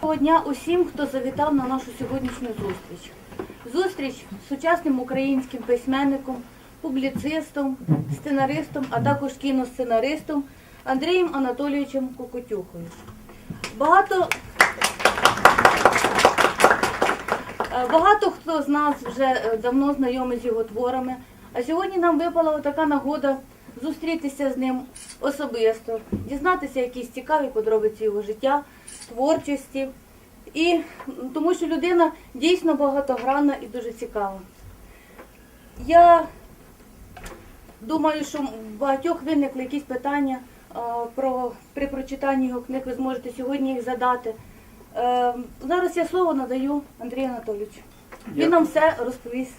Доброго дня усім, хто завітав на нашу сьогоднішню зустріч. Зустріч з сучасним українським письменником, публіцистом, сценаристом, а також кіносценаристом Андрієм Анатолійовичем Кукутюхою. Багато, е, багато хто з нас вже е, давно знайомий з його творами, а сьогодні нам випала така нагода зустрітися з ним особисто, дізнатися якісь цікаві подробиці його життя, творчості. І тому що людина дійсно багатогранна і дуже цікава. Я думаю, що в багатьох виникли якісь питання про при прочитанні його книг. Ви зможете сьогодні їх задати. Е, зараз я слово надаю Андрію Анатолійовичу. Він нам все розповість.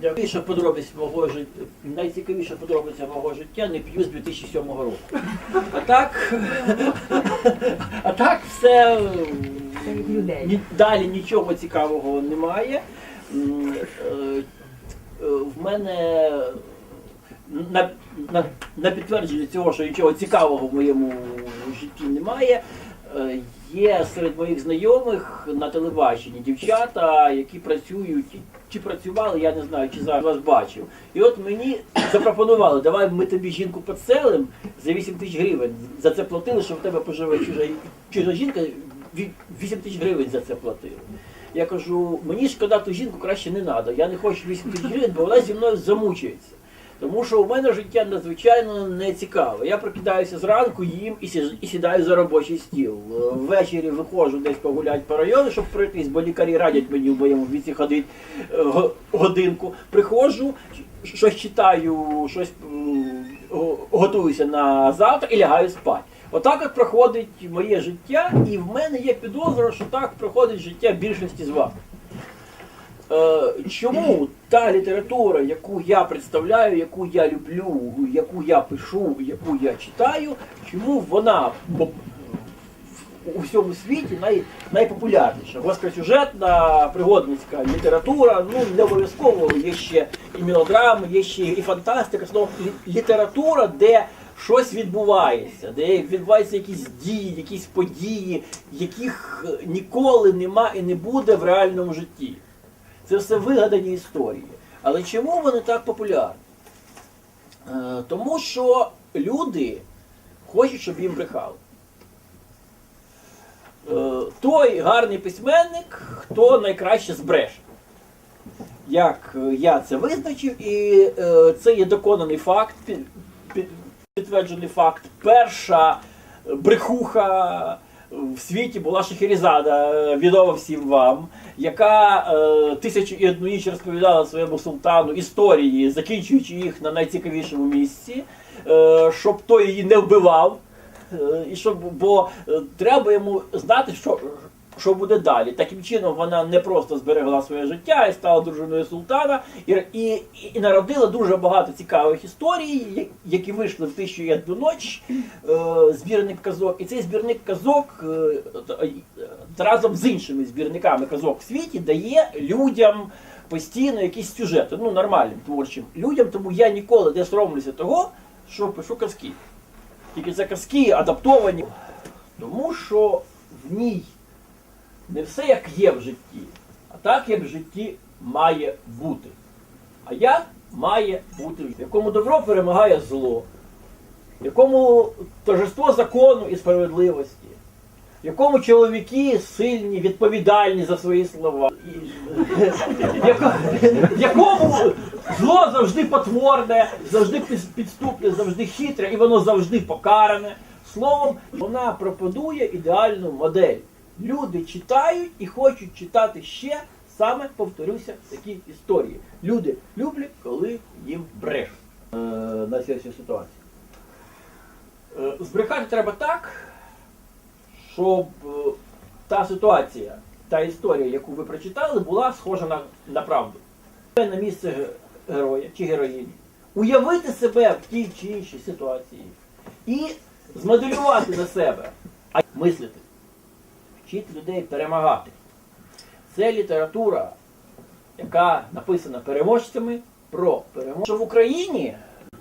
Найцікавіша подробиць мого життя, найцікавіша подробиця мого життя не п'ю з 2007 року. А так, а так все ні- далі нічого цікавого немає. М, е, е, В мене на, на, на підтвердження цього, що нічого цікавого в моєму житті немає. е, Є серед моїх знайомих на телебаченні дівчата, які працюють чи працювали, я не знаю, чи зараз вас бачив. І от мені запропонували, давай ми тобі жінку підселимо за 8 тисяч гривень. За це платили, що в тебе поживе чужа, чужа жінка, 8 тисяч гривень за це платили. Я кажу, мені шкода ту жінку краще не треба. Я не хочу 8 тисяч гривень, бо вона зі мною замучується. Тому що у мене життя надзвичайно не цікаве. Я прокидаюся зранку, їм і сідаю за робочий стіл. Е, Ввечері виходжу десь погуляти по району, щоб пройтись, бо лікарі радять мені в моєму віці ходити е, годинку. Приходжу, щось читаю, щось готуюся на завтра і лягаю спати. Отак от проходить моє життя, і в мене є підозра, що так проходить життя більшості з вас. Е, чому та література, яку я представляю, яку я люблю, яку я пишу, яку я читаю, чому вона у всьому світі най, найпопулярніша? Гостросюжетна, пригодницька література, ну не обов'язково є ще і мелодрами, є ще і фантастика, лі- література, де щось відбувається, де відбуваються якісь дії, якісь події, яких ніколи нема і не буде в реальному житті. Це все вигадані історії. Але чому вони так популярні? Е, тому що люди хочуть, щоб їм брехали. Е, той гарний письменник, хто найкраще збреше. Як е, я це визначив, і це є доконаний факт, під, під, підтверджений факт. Перша брехуха в світі була Шахерезада, е, відома всім вам, яка е, тисячу і одну ніч розповідала своєму султану історії, закінчуючи їх на найцікавішому місці, е, щоб той її не вбивав. Е, І щоб, бо е, треба йому знати, що, що буде далі. Таким чином вона не просто зберегла своє життя і стала дружиною султана, і, і, і народила дуже багато цікавих історій, які вийшли в тисячу і одну ніч, е, збірник казок. І цей збірник казок е, е, разом з іншими збірниками казок в світі дає людям постійно якісь сюжети, ну нормальним творчим людям, тому я ніколи не соромлюся того, що пишу казки. Тільки це казки адаптовані. Тому що в ній не все як є в житті, а так, як в житті має бути. А як має бути, в якому добро перемагає зло, в якому торжество закону і справедливості, в якому чоловіки сильні, відповідальні за свої слова, в якому зло завжди потворне, завжди підступне, завжди хитре, і воно завжди покаране. Словом, вона пропонує ідеальну модель. Люди читають і хочуть читати ще саме, повторюся, такі історії. Люди люблять, коли їм брешуть е, на цю всю ситуацію. Е, збрехати треба так, щоб е, та ситуація, та історія, яку ви прочитали, була схожа на, на правду. На місце героя чи героїні. Уявити себе в тій чи іншій ситуації і змоделювати на себе, а мислити, вчити людей перемагати. Це література, яка написана переможцями про перемогу. Що в Україні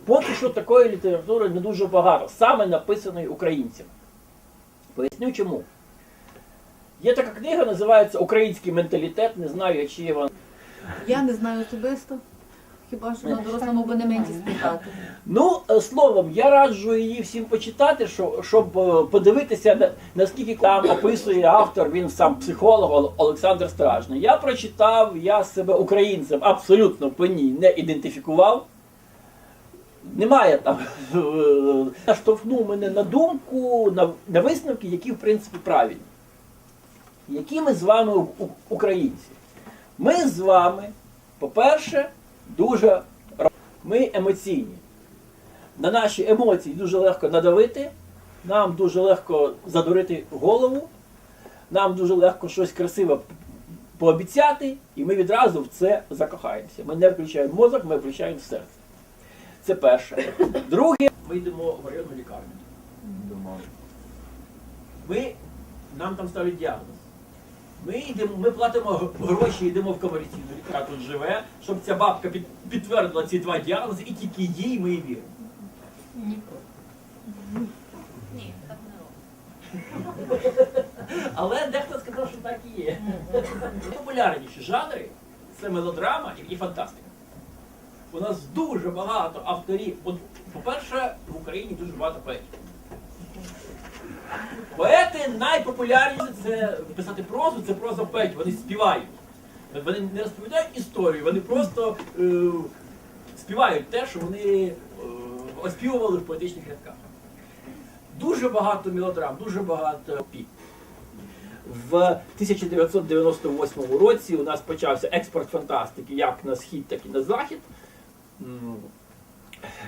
поки що такої літератури не дуже багато, саме написаної українцями. Поясню чому. Є така книга, називається Український менталітет. Не знаю, чи є вона. Я не знаю особисто. Хіба що на дорослому абонементі спитати. Ну, е, словом, я раджу її всім почитати, що- щоб е, подивитися, наскільки там описує автор, він сам психолог Олександр Стражний. Я прочитав, я себе українцем абсолютно по ній не ідентифікував. Немає там е, наштовхнув мене на думку, на, на висновки, які в принципі правильні. Які ми з вами українці? Ми з вами, по-перше, дуже ми емоційні. На наші емоції дуже легко надавити, нам дуже легко задурити голову, нам дуже легко щось красиве пообіцяти, і ми відразу в це закохаємося. Ми не включаємо мозок, ми включаємо серце. Це перше. Друге, ми йдемо в районну лікарню. Ми, нам там ставлять діагноз. Ми йдемо, ми платимо гроші, йдемо в комерційну лікарню, тут живе, щоб ця бабка під, підтвердила ці два діагнози, і тільки їй ми віримо. Але дехто сказав, що так і є. Популярніші жанри це мелодрама і фантастика. У нас дуже багато авторів. По-перше, в Україні дуже багато поетів. Поети найпопулярніші це писати прозу, це проза поетів. Вони співають. Вони не розповідають історію, вони просто е, співають те, що вони е, оспівували в поетичних рядках. Дуже багато мелодрам, дуже багато піп. В 1998 році у нас почався експорт фантастики як на схід, так і на захід.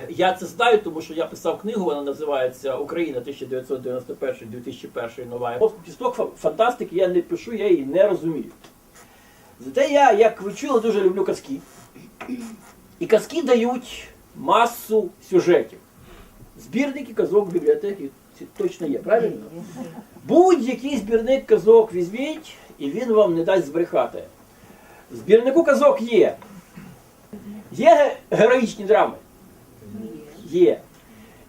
Я це знаю, тому що я писав книгу, вона називається Україна 1991-2001 нова. епоха». Пісток фантастики я не пишу, я її не розумію. Зате я, як ви чули, дуже люблю казки. І казки дають масу сюжетів. Збірники казок в бібліотеки точно є, правильно? Будь-який збірник казок візьміть, і він вам не дасть збрехати. Збірнику казок є. Є героїчні драми? Є.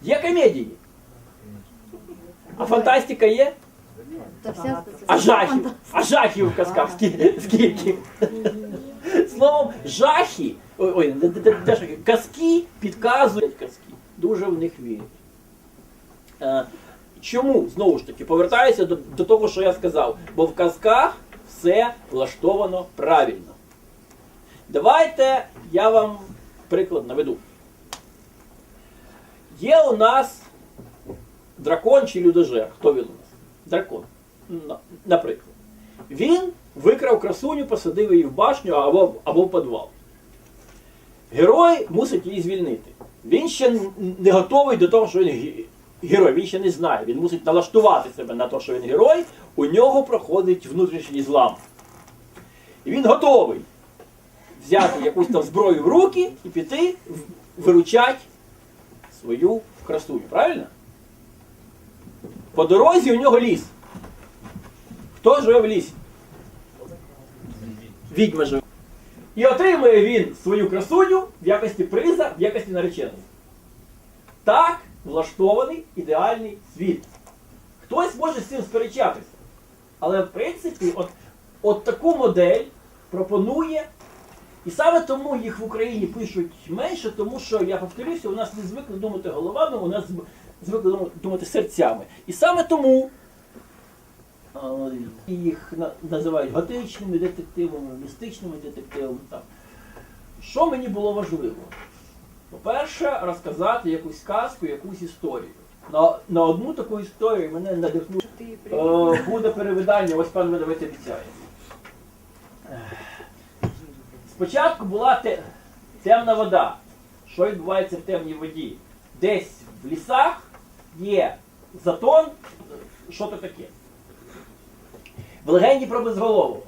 Є комедії. А фантастика є? А жахів? А жахів в казках скільки? Словом, жахи, ой, де- ж- казки підказують казки. Дуже в них вірять. Е, Чому, знову ж таки, повертаюся до, до того, що я сказав, бо в казках все влаштовано правильно. Давайте я вам приклад наведу. Є у нас дракон чи людожер. Хто він у нас? Дракон. Наприклад. Він викрав красуню, посадив її в башню або, або в підвал. Герой мусить її звільнити. Він ще не готовий до того, що він герой, він ще не знає. Він мусить налаштувати себе на те, що він герой, у нього проходить внутрішній злам. І він готовий взяти якусь там зброю в руки і піти виручати свою красуню. Правильно? По дорозі у нього ліс. Хто живе в лісі? Відьма живе. І отримує він свою красуню в якості приза, в якості нареченої. Так влаштований ідеальний світ. Хтось може з цим сперечатися. Але в принципі, от, от таку модель пропонує. І саме тому їх в Україні пишуть менше, тому що, я повторюся, у нас не звикли думати головами, у нас звикли думати серцями. І саме тому їх називають готичними детективами, містичними детективами. Так. Що мені було важливо? По-перше, розказати якусь казку, якусь історію. На, на одну таку історію мене надихнув. Е, буде перевидання, ось пан видавець обіцяє. Спочатку була темна вода. Що відбувається в темній воді? Десь в лісах є затон, що то таке. В легенді про безголового.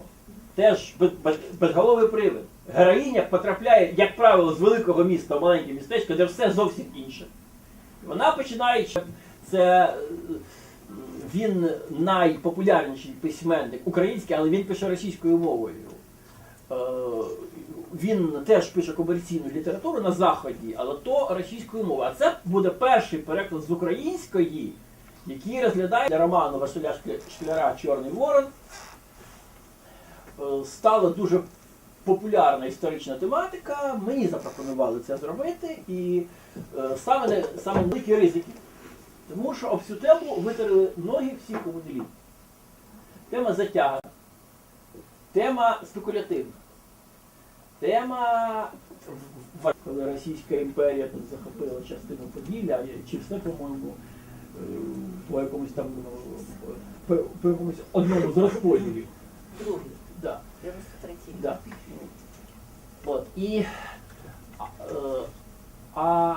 Теж без- без- безголовий привид. Героїня потрапляє, як правило, з великого міста в маленьке містечко, де все зовсім інше. Вона починає, це він найпопулярніший письменник український, але він пише російською мовою. Він теж пише комерційну літературу на заході, але то російською мовою. А це буде перший переклад з української, який розглядає роману Василя Шкляра Чорний Ворон е, стала дуже популярна історична тематика, мені запропонували це зробити, і е, саме, саме великі ризики. Тому що об цю тему витерли ноги всі комунілі. Тема затяга, тема спекулятивна, тема, коли Російська імперія тут захопила частину Поділля, чи все, по-моєму, е, по якомусь там е, по, по якомусь одному з розподілів. Другий, Да. Да. От. І, а, е, а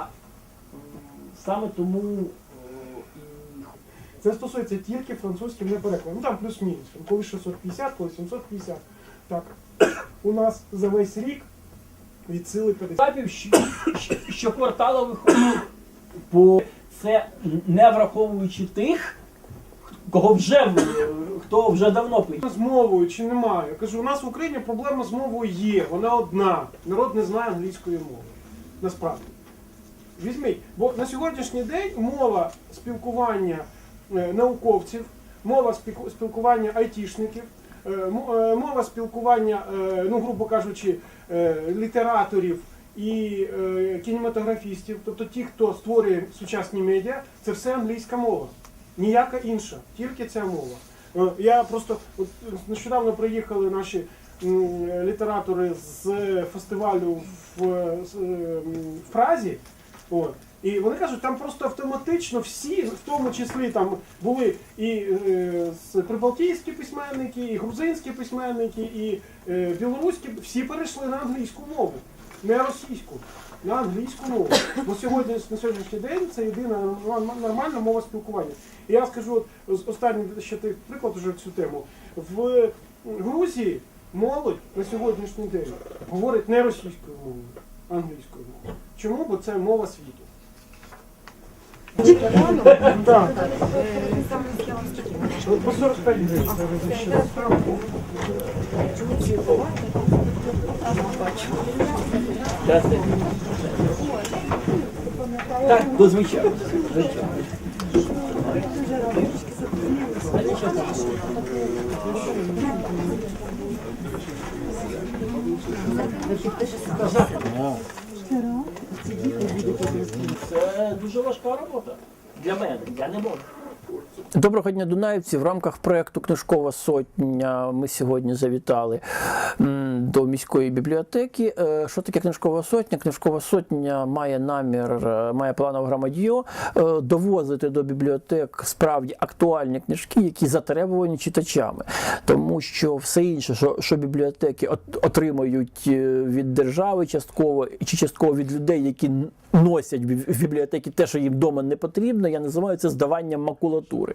саме тому Це стосується тільки французьким не перекладом. Ну там плюс-мінус. Коли 650, коли 750. Так. У нас за весь рік від сили 50. етапів щ- виходить. Бо це не враховуючи тих, кого вже хто вже давно пише. З мовою чи немає? Я кажу, у нас в Україні проблема з мовою є, вона одна. Народ не знає англійської мови. Насправді. Візьміть, бо на сьогоднішній день мова спілкування е, науковців, мова спілкування айтішників, мова спілкування, е, ну, грубо кажучи, е, літераторів і е, кінематографістів, тобто ті, хто створює сучасні медіа, це все англійська мова. Ніяка інша, тільки ця мова. Е, Я просто от, нещодавно приїхали наші літератори з фестивалю в, е, з, е, м, в Празі. От. І вони кажуть, там просто автоматично всі, в тому числі там були і е, прибалтійські письменники, і грузинські письменники, і е, білоруські, всі перейшли на англійську мову, не російську, на англійську мову. Бо сьогодні на сьогоднішній день це єдина нормальна мова спілкування. І я скажу останній ще той приклад уже цю тему. В Грузії молодь на сьогоднішній день говорить не російською мовою, а англійською мовою. Чому? Бо це мова світу. Так. По 45 гривень. Щас Так, до звичайно. звичайно. Дуже важка робота. Для мене. Я не можу. Доброго дня, Дунаївці. В рамках проєкту Книжкова сотня ми сьогодні завітали до міської бібліотеки. Е, Що таке книжкова сотня? Книжкова сотня має намір, е, має планове громадіо е, довозити до бібліотек справді актуальні книжки, які затребувані читачами. Тому що все інше, що, що бібліотеки от- отримують від держави частково чи частково від людей, які носять в бібліотеки те, що їм вдома не потрібно, я називаю це здаванням макулатури.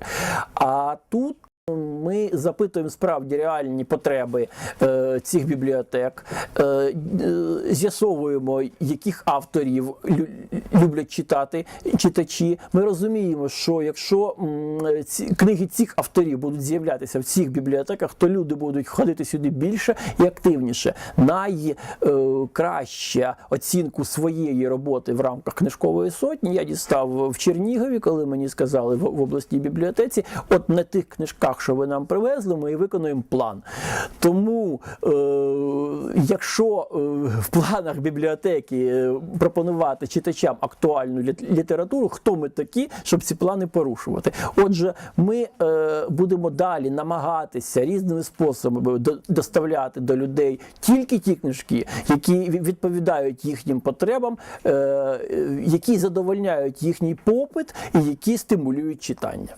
А тут ми запитуємо справді реальні потреби е, цих бібліотек, е, е, з'ясовуємо, яких авторів лю- люблять читати читачі. Ми розуміємо, що якщо м, ці книги цих авторів будуть з'являтися в цих бібліотеках, то люди будуть ходити сюди більше і активніше. Найкраща оцінку своєї роботи в рамках книжкової сотні я дістав в Чернігові, коли мені сказали в, в обласній бібліотеці, от на тих книжках, що ви нам привезли, ми і виконуємо план. Тому, е, якщо е, в планах бібліотеки е, пропонувати читачам актуальну літературу, хто ми такі, щоб ці плани порушувати? Отже, ми е, будемо далі намагатися різними способами доставляти до людей тільки ті книжки, які відповідають їхнім потребам, е, е, які задовольняють їхній попит і які стимулюють читання.